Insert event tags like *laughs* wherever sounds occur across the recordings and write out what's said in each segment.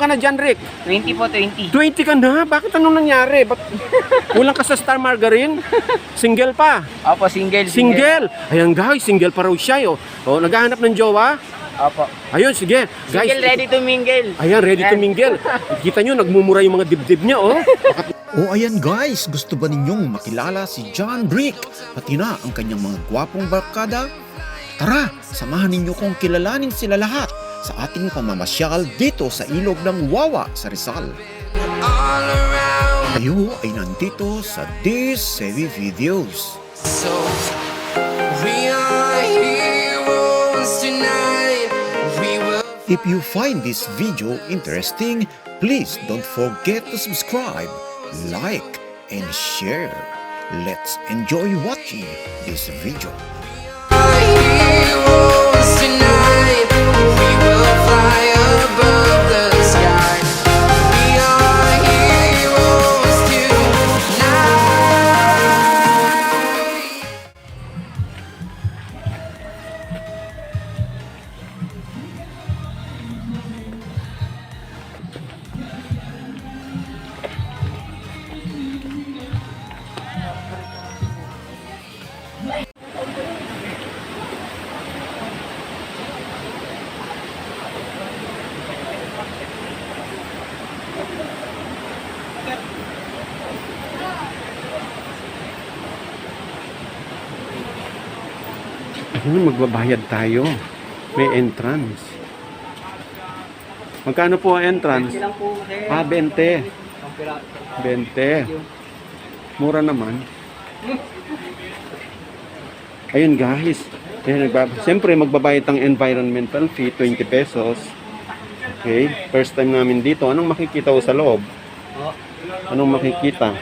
ka na dyan, Rick? 20 po, 20. 20 ka na? Bakit anong nangyari? Ba't kulang ka sa Star Margarine? Single pa? Opo, single. Single! Ayan guys, single pa raw siya. Oh. Oh, naghahanap ng jowa? Opo. Ayun, sige. Guys, Single ready to mingle. Ayan, ready to Yan. mingle. Kita nyo, nagmumura yung mga dibdib niya, oh. O ayan guys, gusto ba ninyong makilala si John Brick pati na ang kanyang mga gwapong barkada? Tara, samahan ninyo kong kilalanin sila lahat sa ating pamamasyal dito sa ilog ng Wawa sa Rizal. Tayo ay nandito sa This Sevi Videos. So we are heroes tonight. We will If you find this video interesting, please don't forget to subscribe, like, and share. Let's enjoy watching this video. Ayun, magbabayad tayo. May entrance. Magkano po ang entrance? Ah, 20. 20. Mura naman. Ayun guys. Ayun, nagbab Siyempre, magbabayad ang environmental fee, 20 pesos. Okay. First time namin dito. Anong makikita ko sa loob? Anong makikita?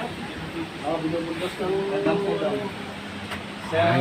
Ay,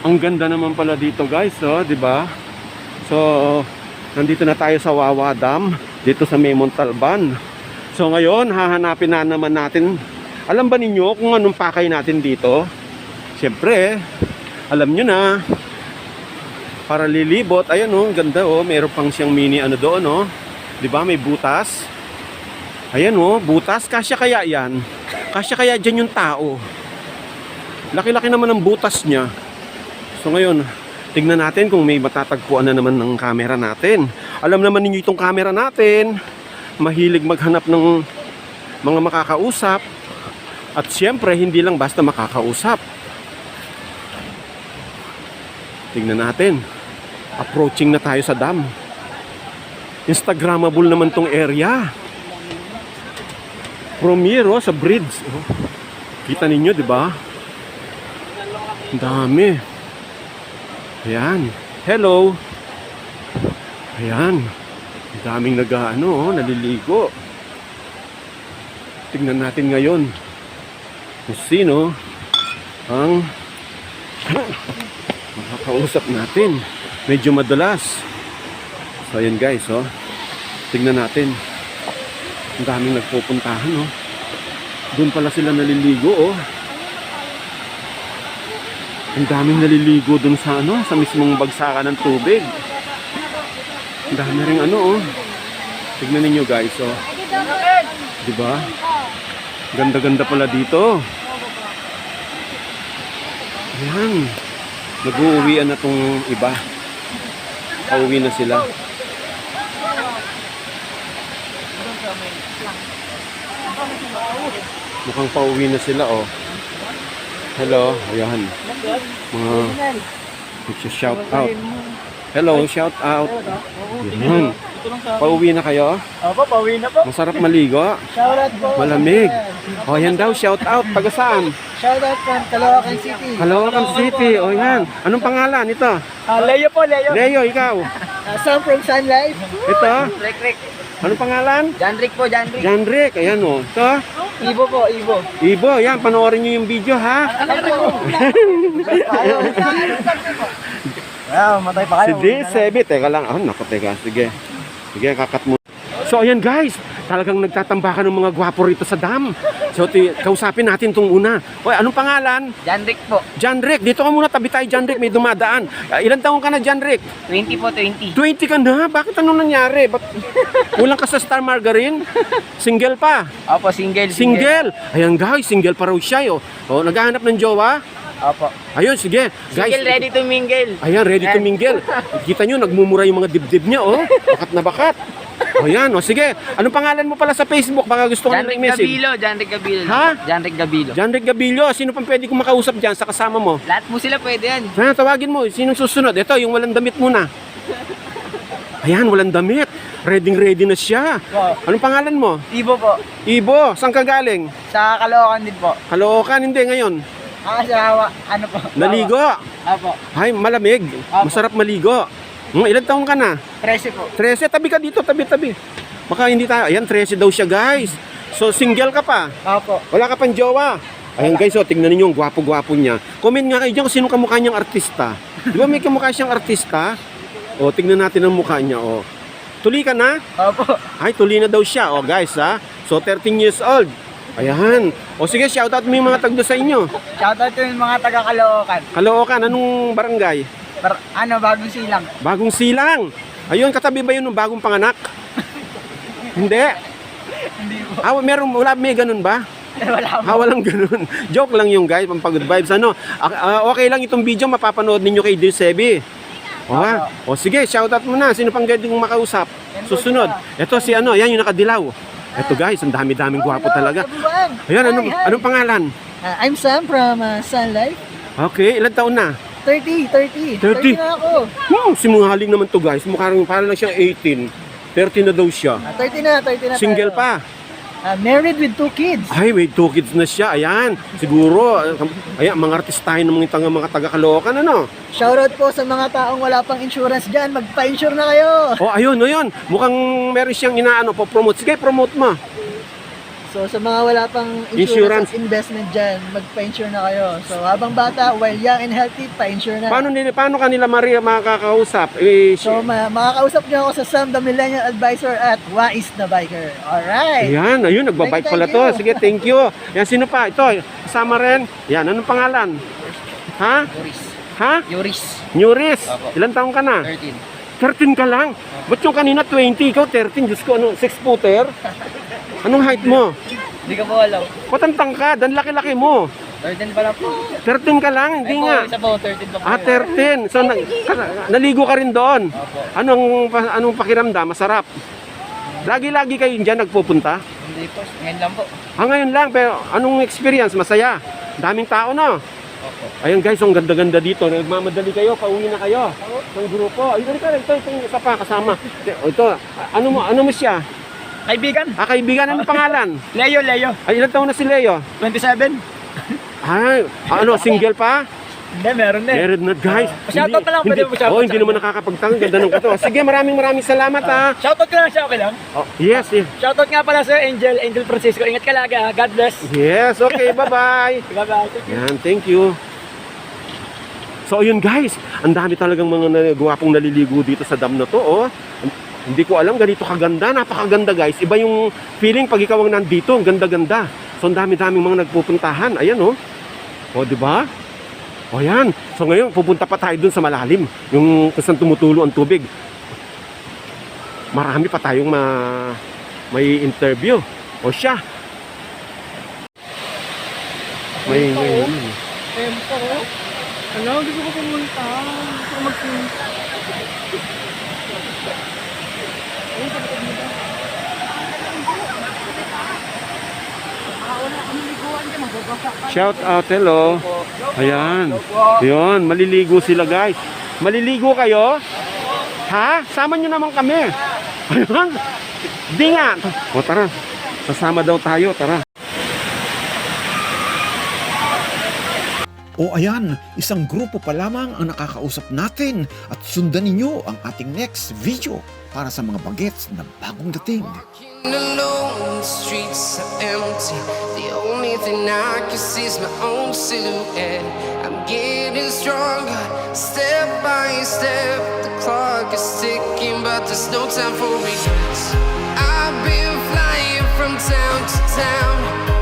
Ang ganda naman pala dito guys, oh, 'di ba? So, nandito na tayo sa Wawa Dam, dito sa May Montalban. So ngayon, hahanapin na naman natin. Alam ba ninyo kung anong pakay natin dito? Siyempre, alam nyo na. Para lilibot, ayan oh, ganda oh, meron pang siyang mini ano doon oh. 'Di ba? May butas. Ayan oh, butas kasya kaya 'yan. Kasya kaya diyan yung tao. Laki-laki naman ang butas niya. So ngayon, tignan natin kung may matatagpuan na naman ng camera natin. Alam naman ninyo itong camera natin. Mahilig maghanap ng mga makakausap. At siyempre, hindi lang basta makakausap. Tignan natin. Approaching na tayo sa dam. Instagrammable naman tong area. Oh, sa bridge. Oh. Kita ninyo, di ba? Ang dami. Ayan. Hello. Ayan. Ang daming nag ano, oh, naliligo. Tingnan natin ngayon kung sino ang *coughs* makakausap natin. Medyo madalas. So, ayan guys, oh. Tingnan natin. Ang daming nagpupuntahan, oh. Doon pala sila naliligo, oh. Ang daming naliligo dun sa ano, sa mismong bagsakan ng tubig. Ang dami rin ano oh. Tignan ninyo guys oh. 'Di ba? Ganda-ganda pala dito. Ayan. Nag-uuwian na tong iba. Pauwi na sila. Mukhang pauwi na sila oh. Hello, ayan. Mga shout out. Hello, shout out. Yan. Pauwi na kayo? Opo, pauwi na po. Masarap maligo. Shoutout po. Malamig. O yan daw, shout out. Taga saan? Shoutout from Caloocan City. Caloocan City. O yan. Anong pangalan ito? Ah, Leo po, Leo. Leo, ikaw. Uh, Sam from Sun Life. Ito, Rick, Rick. anong pangalan? John Rick po, John Rick. Janrick, ayan o. Ito, Ibo po, Ibo. Ibo, yan, panoorin nyo yung video ha. Wow, matay pa Si D7, teka lang. Ah, naku, teka. Sige. Sige, kakat mo. So, ayan guys. Talagang nagtatambakan ng mga gwapo rito sa dam. So, ti- kausapin natin tong una. Oy, anong pangalan? John Rick po. John Rick. Dito ka muna, tabi tayo, John Rick. May dumadaan. Ah, ilan taong ka na, John Rick? 20 po, 20. 20 ka na? Bakit anong nangyari? Ba't kulang ka sa Star Margarine? Single pa? Opo, single. Single! Ayan guys, single pa raw siya. Oh. Oh, naghahanap ng jowa? Opo. Ayun, sige. Guys, Single, ready to mingle. Ayan, ready to mingle. Kita nyo, nagmumura yung mga dibdib niya, oh. Bakat na bakat. O yan, o sige. Anong pangalan mo pala sa Facebook? Baka gusto ko John nang Rick i-message. Gabilo, John Rick Gabilo. Ha? John Rick Gabilo. John Rick Gabilio. Sino pang pwede kong makausap dyan sa kasama mo? Lahat po sila pwede yan. Sana tawagin mo. Sinong susunod? Ito, yung walang damit muna. Ayan, walang damit. Ready ready na siya. Po. Anong pangalan mo? Ibo po. Ibo, saan ka galing? Sa Caloocan din po. Kaloocan, hindi ngayon. Ah, sa ano po? Naligo. Opo. Ay, malamig. Masarap maligo. Hmm, ilan taong ka na? 13 po. 13, tabi ka dito, tabi, tabi. Baka hindi tayo. Ayan, 13 daw siya, guys. So, single ka pa. Opo. Wala ka pang jowa. Ayan guys, oh, tingnan niyo yung gwapo-gwapo niya. Comment nga kayo dyan kung sino kamukha niyang artista. Di ba may kamukha siyang artista? O, tingnan natin ang mukha niya, oh. Tuli ka na? Opo. Ay, tuli na daw siya, oh guys, ha? So, 13 years old. Ayan. O sige, shoutout mo yung mga tagdo sa inyo. Shoutout to yung mga taga Caloocan. Kaloocan, anong barangay? Par, ano, bagong silang. Bagong silang. Ayun, katabi ba yun ng bagong panganak? *laughs* Hindi. Hindi po. Ah, meron, wala, may ganun ba? Wala po. Ah, walang ganun. *laughs* Joke lang yung guys, pampagod vibes. Ano, ah, ah, okay lang itong video, mapapanood ninyo kay Dear Sebi. O ha? O sige, shoutout mo na. Sino pang pwede makausap? Susunod. Ito si ano, yan yung nakadilaw. Ito guys, ang dami-daming gwapo talaga. Ayan, anong, anong pangalan? Uh, I'm Sam from uh, Sun Life. Okay, ilan taon na? 30, 30. 30. 30 na ako. Hmm, simungaling naman to guys. Mukha rin, parang lang siyang 18. 30 na daw siya. Ah, 30 na, 30 na Single tayo. pa. Ah, married with two kids. Ay, may two kids na siya. Ayan, siguro. Ayan, mga artistahin ng mga, taga, mga taga-Caloocan, ano? Shoutout po sa mga taong wala pang insurance dyan. Magpa-insure na kayo. Oh, ayun, ayun. Mukhang meron siyang inaano po promote. Sige, promote mo. So sa mga wala pang Insurance. insurance, investment dyan, magpa-insure na kayo. So habang bata, while young and healthy, pa-insure na. Paano nila paano kanila Maria makakausap? Eh, So ma makakausap niyo ako sa Sam the Millennial Advisor at Wais na Biker. Alright. Ayan, ayun, nagbabike Thank you, pala thank to. you. Sige, thank you. Yan, sino pa? Ito, kasama rin. Yan, anong pangalan? Ha? Yuris. Ha? Yuris. Nuris. Ilan taong ka na? 13. 13 ka lang. Ba't yung kanina 20, ikaw 13? Diyos ko, ano, 6 footer? *laughs* Anong height mo? Hindi ka po alam. Ba't ang tangkad? Ang laki-laki mo. 13 pala po. 13 ka lang? Hindi nga. Isa po, 13 pa po. Ah, 13. So, na, ka- naligo ka rin doon. Anong, pa- anong pakiramdam? Masarap. Lagi-lagi kayo dyan nagpupunta? Hindi po, ngayon lang po. Ah, ngayon lang, pero anong experience? Masaya. Daming tao, no? Ayun guys, ang ganda-ganda dito. Nagmamadali kayo, pauwi na kayo. Ng grupo. Ayun, ka, ito, ito, yung isa pa kasama. Ito, ito, ano mo, ano mo siya? Kaibigan, Ah, kaibigan, anong pangalan? *laughs* Leo, Leo. Ay, ilang taon na si Leo? 27. Ay, ano, single pa? Hindi, meron na eh. Meron na, guys. shoutout pa lang, pwede mo shoutout Oh, hindi naman nakakapagtanong. Ganda ng kato. *laughs* Sige, maraming maraming salamat, ha. Shoutout ka lang siya, okay lang? Oh, yes, yes. Shoutout nga pala sa Angel, Angel Francisco. Ingat ka lagi ha. God bless. Yes, okay, *laughs* bye-bye. Bye-bye. Yan, thank you. So ayun guys, ang dami talagang mga na- gwapong naliligo dito sa dam na to, oh. Hindi ko alam ganito kaganda, napakaganda guys. Iba yung feeling pag ikaw ang nandito, ang ganda-ganda. So ang dami-daming mga nagpupuntahan. Ayan oh. O, di ba? O yan. So ngayon, pupunta pa tayo dun sa malalim. Yung kung saan tumutulo ang tubig. Marami pa tayong ma may interview. O siya. May, Tempo. Ano, gusto ko pumunta. Gusto ko magpunta. Shout out, hello. Ayan. Yun, maliligo sila guys. Maliligo kayo? Ha? Sama nyo naman kami. *laughs* Ayun. Di nga. O tara. Sasama daw tayo, tara. O ayan, isang grupo pa lamang ang nakakausap natin at sundan ninyo ang ating next video para sa mga bagets na bagong dating. Getting stronger, step by step. The clock is ticking, but there's no time for regrets. I've been flying from town to town.